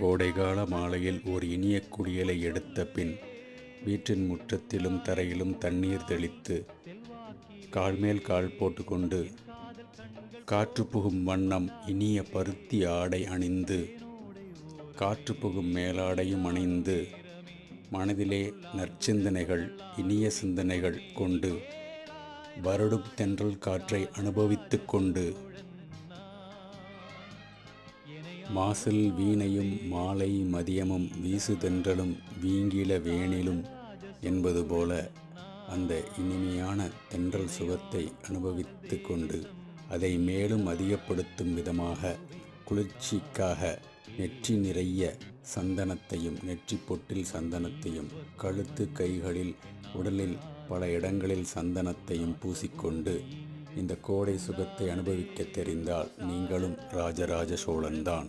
கோடைகால மாலையில் ஒரு இனிய குளியலை எடுத்த பின் வீட்டின் முற்றத்திலும் தரையிலும் தண்ணீர் தெளித்து கால்மேல் கால் போட்டுக்கொண்டு காற்று புகும் வண்ணம் இனிய பருத்தி ஆடை அணிந்து காற்று புகும் மேலாடையும் அணிந்து மனதிலே நற்சிந்தனைகள் இனிய சிந்தனைகள் கொண்டு வருடும் தென்றல் காற்றை அனுபவித்துக் கொண்டு மாசில் வீணையும் மாலை மதியமும் வீசு தென்றலும் வீங்கில வேணிலும் என்பது போல அந்த இனிமையான தென்றல் சுகத்தை அனுபவித்து கொண்டு அதை மேலும் அதிகப்படுத்தும் விதமாக குளிர்ச்சிக்காக நெற்றி நிறைய சந்தனத்தையும் நெற்றி பொட்டில் சந்தனத்தையும் கழுத்து கைகளில் உடலில் பல இடங்களில் சந்தனத்தையும் பூசிக்கொண்டு இந்த கோடை சுகத்தை அனுபவிக்க தெரிந்தால் நீங்களும் ராஜராஜ சோழன்தான்.